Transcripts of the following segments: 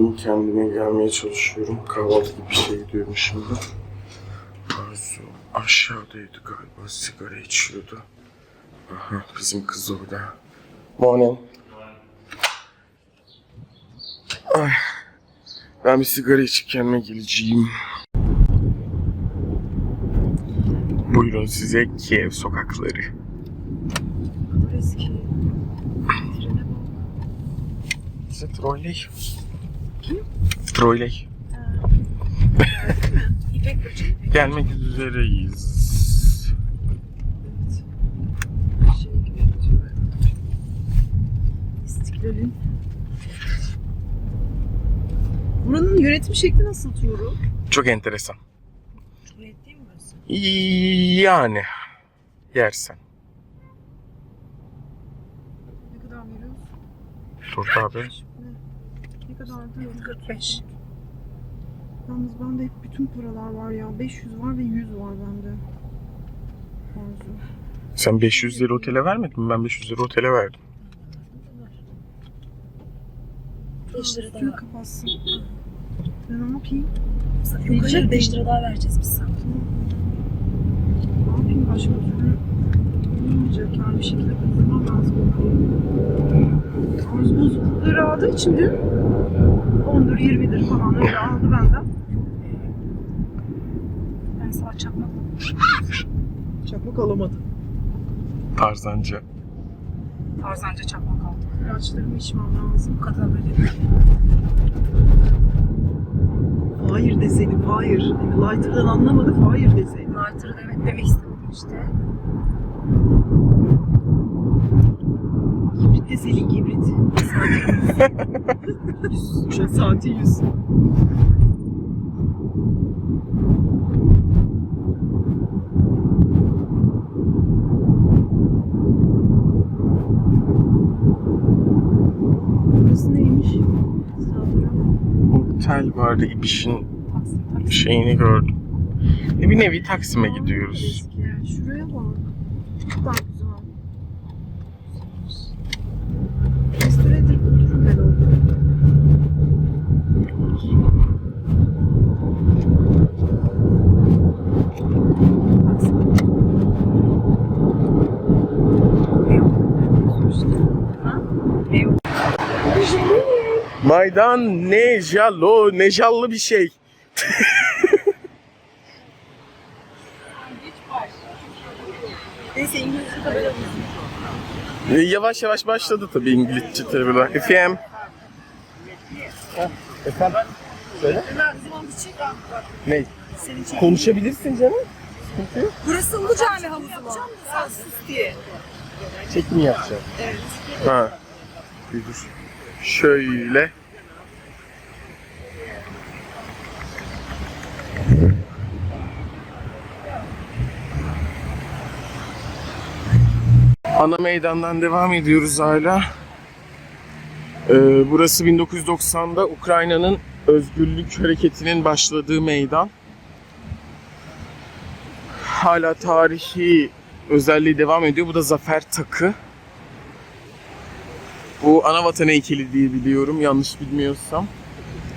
uyandım. Kendime gelmeye çalışıyorum. Kahvaltı gibi bir şey gidiyorum şimdi. Arzu aşağıdaydı galiba. Sigara içiyordu. Aha bizim kız orada. Morning. Ay. Ben bir sigara içip kendime geleceğim. Buyurun size Kiev sokakları. Trene bak. Size trolley. Kim? Trolley. İpek böceği. Gelmek üzereyiz. Evet. Şey gibi. İstiklal'in. Buranın yönetim şekli nasıl Tuğrul? Çok enteresan. Cumhuriyet değil mi burası? Yani yersen. Ne kadar veriyoruz? Dur abi. Ne? Kadardı? 45. Yalnız bende hep bütün paralar var ya. 500 var ve 100 var bende. Arzu. Sen 500 lira otele vermedin mi? Ben 500 lira otele verdim. 5 lira daha. kapatsın. Ben ne yapayım? Yok hayır 5 lira daha vereceğiz biz sana. Ne yapayım başka türlü yani bir şekilde kazanmam lazım. Arzu bozuklukları aldığı için dün 10'dur 20'dir falan öyle aldı benden. Ben sabah çakmak Çakmak alamadı. Tarzanca. Tarzanca çakmak aldım. İlaçlarımı içmem lazım. Bu kadar böyle Hayır deseydim hayır. Yani lighter'dan anlamadı hayır deseydim. Lighter'ı evet demek istedim işte. Kibrit deseydim kibrit. Saati 100. Saati 100. Burası neymiş? Otel vardı İbiş'in şeyini gördüm. E bir nevi Taksim'e gidiyoruz. Eski yer. Şuraya bak. Çok daha güzel. Bir süredir otururum ben orada. Taksim. Ne yok? Ha? Ne yok? Maydan Nejalo, Nejallı bir şey. Neyse İngilizce tabela Yavaş yavaş başladı tabii İngilizce tabii. Efendim? Efendim? Söyle. Ne? Konuşabilirsin canım. Sıkıntı yok. Burası Ulucami havuzu mu? Sen sus diye. Çekim yapacağım. Evet. Ha. Bir dur. Şöyle. Ana meydandan devam ediyoruz hala. Ee, burası 1990'da Ukrayna'nın özgürlük hareketinin başladığı meydan. Hala tarihi özelliği devam ediyor. Bu da Zafer Takı. Bu ana vatan heykeli diye biliyorum yanlış bilmiyorsam.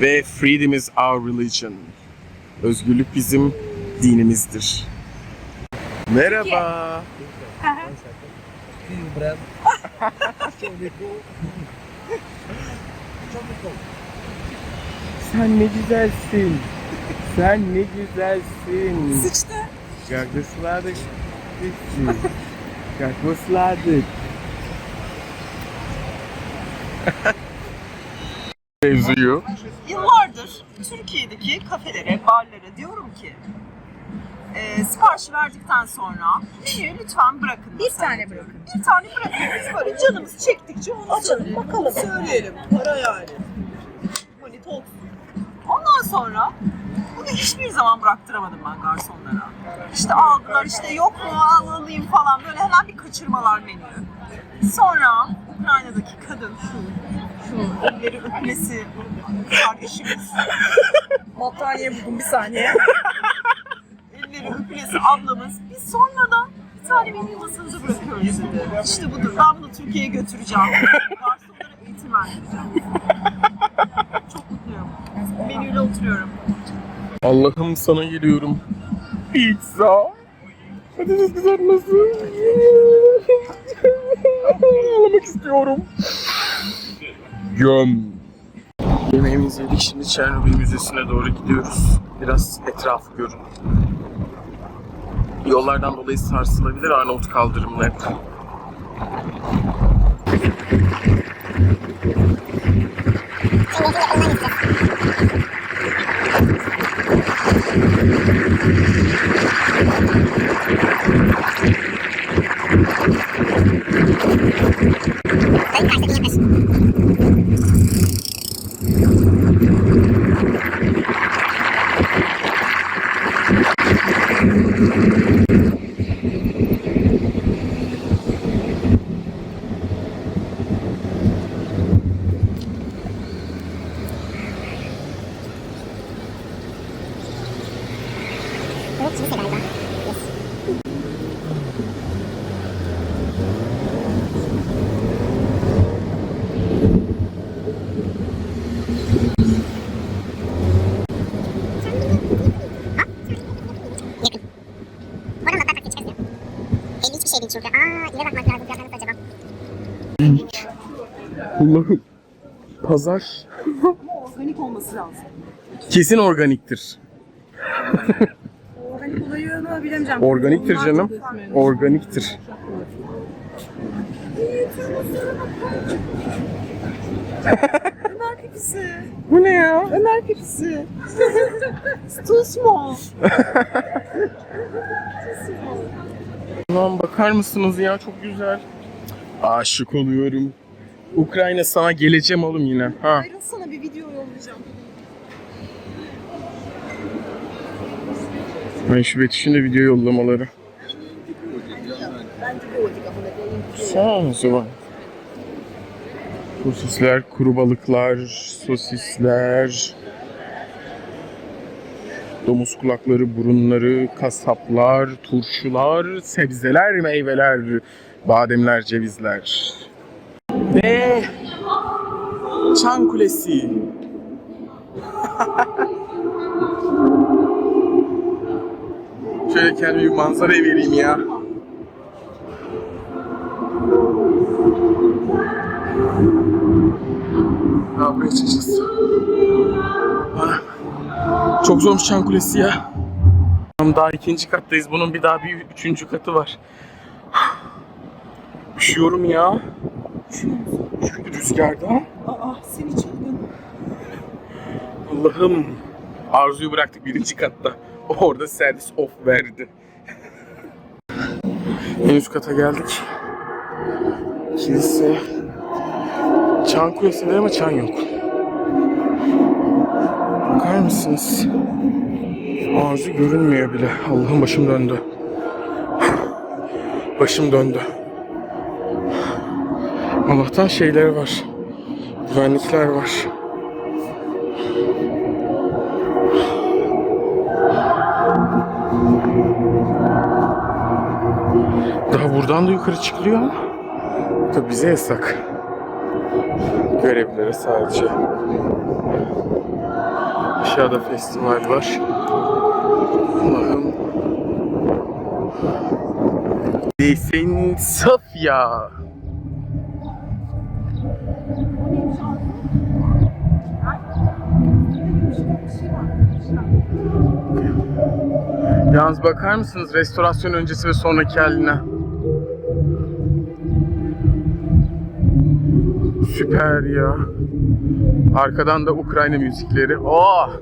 Ve freedom is our religion. Özgürlük bizim dinimizdir. Merhaba. Sen ne güzelsin. Sen ne güzelsin. Sıçtı. Dzieci. Jak wysłady. Benziyor. Yıllardır Türkiye'deki kafelere, barlara diyorum ki e, sipariş verdikten sonra menüyü lütfen bırakın. Bir masaya. tane bırakın. Bir tane bırakın. Biz böyle canımız çektikçe onu Açalım, söyleyelim. bakalım. Söyleyelim. Para yani. Money talks. Ondan sonra bunu hiçbir zaman bıraktıramadım ben garsonlara. İşte aldılar işte yok mu al alayım falan böyle hemen bir kaçırmalar menü. Sonra Ukrayna'daki kadın şu, şu elleri öpülesi kardeşimiz Battaniye buldum bir saniye. öpülesi ablamız biz sonradan bir tane menüyü masanıza bırakıyoruz dedi. İşte budur. Ben bunu Türkiye'ye götüreceğim. Garsonlara eğitim verdireceğim. Çok mutluyum. menüyle oturuyorum. Allah'ım sana geliyorum. Pizza. Patates kızartması. Ağlamak istiyorum. Göm. Yemeğimizi yedik. Şimdi Çernobil Müzesi'ne doğru gidiyoruz. Biraz etrafı görün. Yollardan dolayı sarsılabilir Arnavut kaldırımları. Oradan Belli hiçbir şey değil çünkü. Aa ile bakmak lazım nasıl acaba? Allah'ım. Pazar. Organik olması lazım. Kesin organiktir. Organik olayını bilemeyeceğim. Organiktir Onlar canım. Organiktir. Ömer pipisi. Bu ne ya? Ömer pipisi. Too small. Lan bakar mısınız ya çok güzel. Aşık oluyorum. Ukrayna sana geleceğim oğlum yine. Ha. Ayrılsana bir video yollayacağım. Ben şu Betüş'ün de video yollamaları. Sağ Zuban. Sosisler, kuru balıklar, sosisler, domuz kulakları, burunları, kasaplar, turşular, sebzeler, meyveler, bademler, cevizler. Ve Çan Kulesi. Şöyle kendime bir manzara vereyim ya. Ne yapmaya çalışacağız? Ah, Çok zormuş Çan Kulesi ya. Daha ikinci kattayız. Bunun bir daha bir üçüncü katı var. Üşüyorum ya. Çünkü rüzgarda. Aa seni çılgın. Allah'ım. Arzuyu bıraktık birinci katta. Orada servis off verdi. en üst kata geldik. Kilise. Çan kulesi ama çan yok. Bakar mısınız? Arzu görünmüyor bile. Allah'ım başım döndü. Başım döndü. Allah'tan şeyler var. Güvenlikler var. Daha buradan da yukarı çıkılıyor ama tabi bize yasak. Görevlere sadece. Aşağıda festival var. Allah'ım. Desin Sofya. Yalnız bakar mısınız restorasyon öncesi ve sonraki haline? Süper ya. Arkadan da Ukrayna müzikleri. Oh!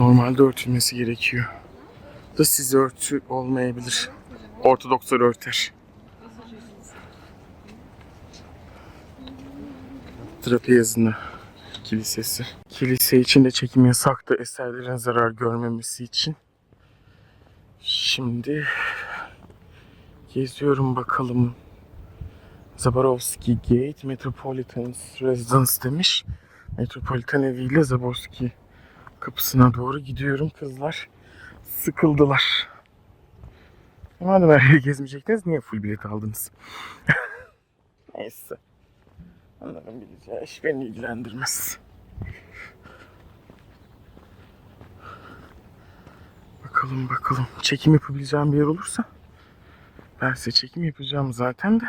Normalde örtülmesi gerekiyor. Da size örtü olmayabilir. Ortodokslar örter. Trapezini kilisesi. Kilise için de çekim yasaktı eserlerin zarar görmemesi için. Şimdi geziyorum bakalım. Zabarovski Gate Metropolitan Residence demiş. Metropolitan eviyle Zabarovski kapısına doğru gidiyorum kızlar. Sıkıldılar. Madem her yeri gezmeyecektiniz niye full bilet aldınız? Neyse. Onların bileceği iş beni ilgilendirmez. Bakalım bakalım. Çekim yapabileceğim bir yer olursa ben size çekim yapacağım zaten de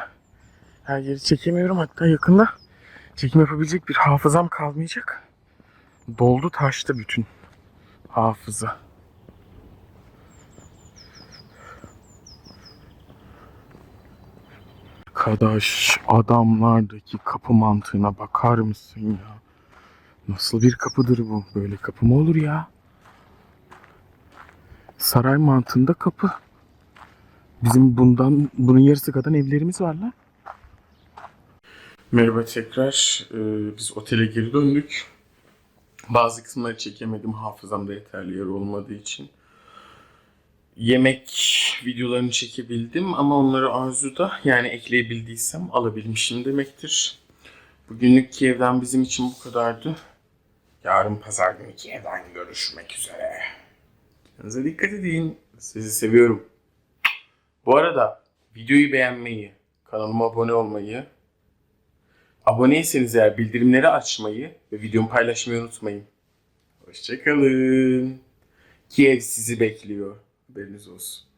her yeri çekemiyorum. Hatta yakında çekim yapabilecek bir hafızam kalmayacak. Doldu taştı bütün hafıza. Arkadaş adamlardaki kapı mantığına bakar mısın ya? Nasıl bir kapıdır bu? Böyle kapı mı olur ya? Saray mantığında kapı. Bizim bundan bunun yarısı kadar evlerimiz var lan. Merhaba tekrar. Ee, biz otele geri döndük. Bazı kısımları çekemedim hafızamda yeterli yer olmadığı için. Yemek videolarını çekebildim ama onları Arzu'da yani ekleyebildiysem alabilmişim demektir. Bugünlük Kiev'den bizim için bu kadardı. Yarın pazar günü Kiev'den görüşmek üzere. Kendinize dikkat edin. Sizi seviyorum. Bu arada videoyu beğenmeyi, kanalıma abone olmayı, aboneyseniz eğer bildirimleri açmayı ve videomu paylaşmayı unutmayın. Hoşçakalın. Kiev sizi bekliyor. Haberiniz olsun.